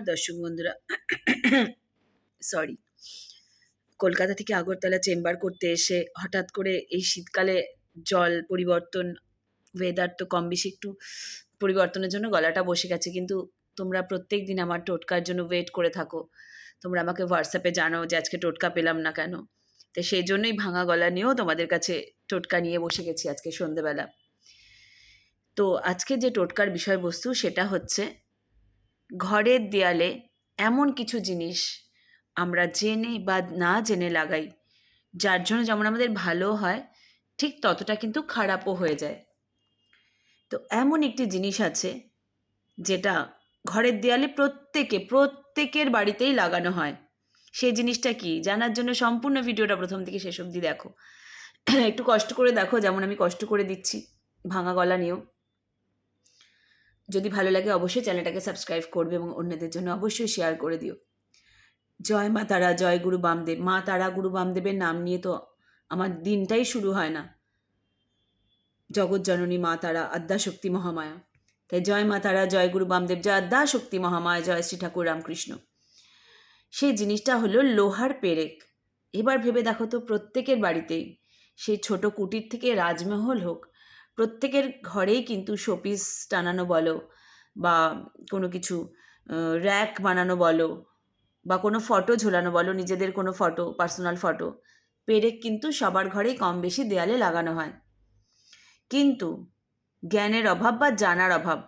নমস্কার দর্শক বন্ধুরা সরি কলকাতা থেকে আগরতলা চেম্বার করতে এসে হঠাৎ করে এই শীতকালে জল পরিবর্তন ওয়েদার তো কম বেশি একটু পরিবর্তনের জন্য গলাটা বসে গেছে, কিন্তু তোমরা প্রত্যেক দিন আমার টোটকার জন্য ওয়েট করে থাকো। তোমরা আমাকে হোয়াটসঅ্যাপে জানাও যে আজকে টোটকা পেলাম না কেন? তো সেই জন্যই ভাঙা গলা নিয়েও তোমাদের কাছে টোটকা নিয়ে বসে গেছি আজকে সন্ধেবেলা। তো আজকে যে টোটকার বিষয়বস্তু সেটা হচ্ছে ঘরের দেয়ালে এমন কিছু জিনিস আমরা জেনে বা না জেনে লাগাই, যার জন্য যেমন আমাদের ভালো হয়, ঠিক ততটা কিন্তু খারাপও হয়ে যায়। তো এমন একটি জিনিস আছে, যেটা ঘরের দেয়ালে প্রত্যেকে, প্রত্যেকের বাড়িতেই লাগানো হয়। সেই জিনিসটা কি? জানার জন্য সম্পূর্ণ ভিডিওটা প্রথম থেকে শেষ অবধি দেখো। একটু কষ্ট করে দেখো, যেমন আমি কষ্ট করে দিচ্ছি, ভাঙা গলা নিয়েও। যদি ভালো লাগে অবশ্যই চ্যানেলটাকে সাবস্ক্রাইব করবে এবং অন্যদের জন্য অবশ্যই শেয়ার করে দিও। জয় মা তারা, জয় গুরু বামদেব। মা তারা, গুরু বামদেবের নাম নিয়ে তো আমার দিনটাই শুরু হয় না। জগৎ জননী মা তারা, আদ্যা শক্তি মহামায়া। তাই জয় মা তারা, জয় গুরু বামদেব, জয় আদ্যা শক্তি মহামায়া, জয় শ্রী ঠাকুর রামকৃষ্ণ। সেই জিনিসটা হলো লোহার পেরেক। এবার ভেবে দেখো তো প্রত্যেকের বাড়িতেই সেই ছোট কুটির থেকে রাজমহল হোক প্রত্যেকের ঘরেই কিন্তু শোপিস টানানো বলো বা কোনো কিছু র্যাক বানানো বলো বা কোনো ফটো ঝোলানো বলো, নিজেদের কোনো ফটো, পার্সোনাল ফটো, পেরেক কিন্তু সবার ঘরেই কম বেশি দেয়ালে লাগানো হয়। কিন্তু জ্ঞানের অভাব বা জানার অভাব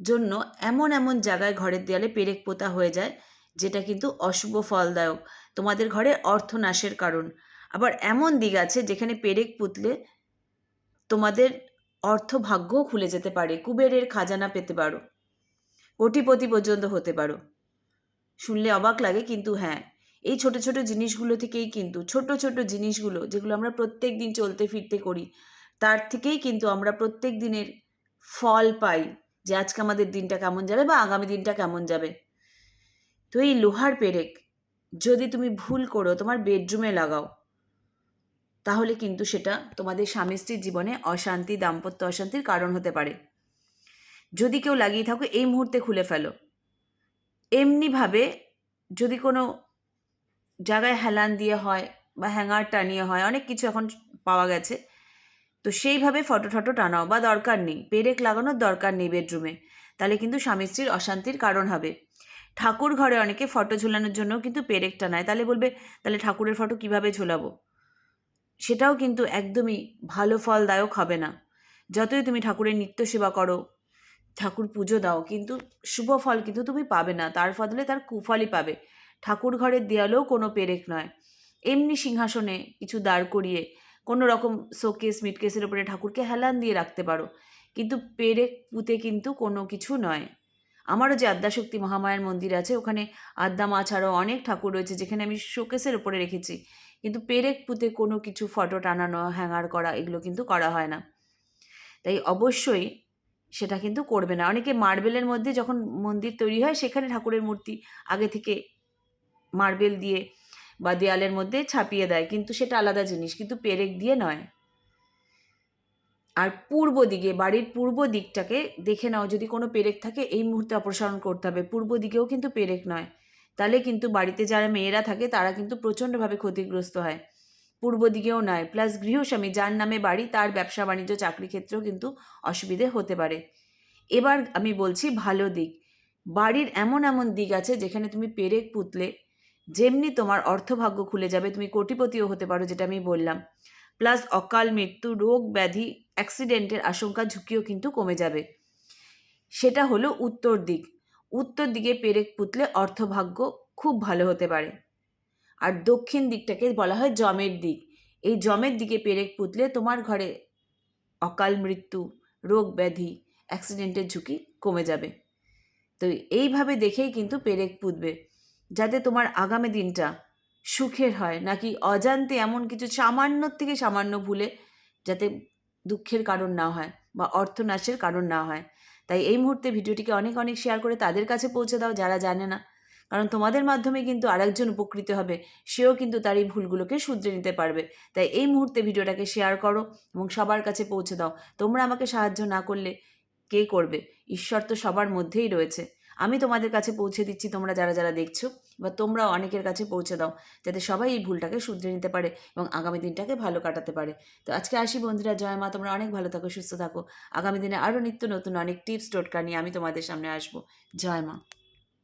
জন্য এমন এমন জায়গায় ঘরের দেয়ালে পেরেক পোতা হয়ে যায়, যেটা কিন্তু অশুভ ফলদায়ক। তোমাদের ঘরে অর্থনাশের কারণ। আবার এমন দিক আছে যেখানে পেরেক পুতলে তোমাদের অর্থ ভাগ্যও খুলে যেতে পারে। কুবেরের খাজানা পেতে পারো। কোটিপতি পর্যন্ত হতে পারো। শুনলে অবাক লাগে, কিন্তু হ্যাঁ এই ছোট ছোট জিনিসগুলো থেকেই কিন্তু, ছোট ছোট জিনিসগুলো যেগুলো আমরা প্রত্যেক দিন চলতে ফিরতে করি, তার থেকেই কিন্তু আমরা প্রত্যেক দিনের ফল পাই যে আজকে আমাদের দিনটা কেমন যাবে বা আগামী দিনটা কেমন যাবে। তো এই লোহার পেরেক যদি তুমি ভুল করো, তোমার বেডরুমে লাগাও তাহলে কিন্তু সেটা তোমাদের স্বামী স্ত্রীর জীবনে অশান্তি, দাম্পত্য অশান্তির কারণ হতে পারে। যদি কেউ লাগিয়ে থাকো, এই মুহূর্তে খুলে ফেলো। এমনিভাবে যদি কোনো জায়গায় হেলান দিয়ে হয় বা হ্যাঙ্গার টানিয়ে হয়, অনেক কিছু এখন পাওয়া গেছে। তো সেইভাবে ফটো টটো টানাও বা দরকার নেই। পেরেক লাগানোর দরকার নেই বেডরুমে তাহলে কিন্তু স্বামী স্ত্রীর অশান্তির কারণ হবে। ঠাকুর ঘরে অনেকে ফটো ঝোলানোর জন্য কিন্তু পেরেক টানায়। তাহলে বলবে, তাহলে ঠাকুরের ফটো কীভাবে ঝোলাবো? সেটাও কিন্তু একদমই ভালো ফলদায়ক হবে না। যতই তুমি ঠাকুরের নিত্য সেবা করো, ঠাকুর পুজো দাও, কিন্তু শুভ ফল কিন্তু তুমি পাবে না। তার ফলে তার কুফলই পাবে। ঠাকুর ঘরের দেয়ালেও কোনো পেরেক নয়। এমনি সিংহাসনে কিছু দাঁড় করিয়ে কোনো রকম শোকেস, মিটকেসের উপরে ঠাকুরকে হেলান দিয়ে রাখতে পারো। কিন্তু পেরেক পুঁতে কিন্তু কোনো কিছু নয়। আমারও যে আদ্যাশক্তি মহামায়ার মন্দির আছে, ওখানে আদ্যা মা ছাড়াও অনেক ঠাকুর রয়েছে, যেখানে আমি শোকেসের উপরে রেখেছি। কিন্তু পেরেক পুঁতে কোনো কিছু ফটো টানানো, হ্যাঙ্গার করা এগুলো কিন্তু করা হয় না। তাই অবশ্যই সেটা কিন্তু করবে না। অনেকে মার্বেলের মধ্যে যখন মন্দির তৈরি হয়, সেখানে ঠাকুরের মূর্তি আগে থেকে মার্বেল দিয়ে বা দেয়ালের মধ্যে ছাপিয়ে দেয়। কিন্তু সেটা আলাদা জিনিস, কিন্তু পেরেক দিয়ে নয়। আর পূর্ব দিকে, বাড়ির পূর্ব দিকটাকে দেখে নাও, যদি কোনো পেরেক থাকে, এই মুহূর্তে অপসারণ করতে হবে। পূর্ব দিকেও কিন্তু পেরেক নয়। তাহলে কিন্তু বাড়িতে যারা মেয়েরা থাকে, তারা কিন্তু প্রচণ্ডভাবে ক্ষতিগ্রস্ত হয়। পূর্ব দিকেও নয়। প্লাস গৃহস্বামী, যার নামে বাড়ি, তার ব্যবসা, বাণিজ্য, চাকরি ক্ষেত্রেও কিন্তু অসুবিধে হতে পারে। এবার আমি বলছি ভালো দিক। বাড়ির এমন এমন দিক আছে, যেখানে তুমি পেরেক পুতলে, যেমনি তোমার অর্থভাগ্য খুলে যাবে, তুমি কোটিপতিও হতে পারো, যেটা আমি বললাম। প্লাস অকাল মৃত্যু, রোগ ব্যাধি অ্যাক্সিডেন্টের আশঙ্কা, ঝুঁকিও কিন্তু কমে যাবে। সেটা হলো উত্তর দিক। উত্তর দিকে পেরেক পুতলে অর্থভাগ্য খুব ভালো হতে পারে। আর দক্ষিণ দিকটাকে বলা হয় জমের দিক। এই জমের দিকে পেরেক পুতলে তোমার ঘরে অকাল মৃত্যু, রোগ ব্যাধি, অ্যাক্সিডেন্টের ঝুঁকি কমে যাবে। তো এইভাবে দেখেই কিন্তু পেরেক পুতবে, যাতে তোমার আগামী দিনটা সুখের হয়, নাকি অজান্তে এমন কিছু সামান্য থেকে সামান্য ভুলে যাতে দুঃখের কারণ না হয় বা অর্থনাশের কারণ না হয়। তাই এই মুহূর্তে ভিডিওটিকে অনেক অনেক শেয়ার করে তাদের কাছে পৌঁছে দাও যারা জানে না। কারণ তোমাদের মাধ্যমে কিন্তু আরেকজন উপকৃত হবে, সেও কিন্তু তার এই ভুলগুলোকে শুধরে নিতে পারবে। তাই এই মুহূর্তে ভিডিওটাকে শেয়ার করো এবং সবার কাছে পৌঁছে দাও। তোমরা আমাকে সাহায্য না করলে কে করবে? ঈশ্বর তো সবার মধ্যেই রয়েছে। আমি তোমাদের কাছে পৌঁছে দিচ্ছি, তোমরা যারা যারা দেখছ, বা তোমরা অনেকের কাছে পৌঁছে দাও, যাতে সবাই এই ভুলটাকে শুধরে নিতে পারে এবং আগামী দিনটাকে ভালো কাটাতে পারে। তো আজকে আসি বন্ধুরা, জয় মা, তোমরা অনেক ভালো থাকো, সুস্থ থাকো। আগামী দিনে আরও নিত্য নতুন অনেক টিপস টোটকা নিয়ে আমি তোমাদের সামনে আসব। জয় মা।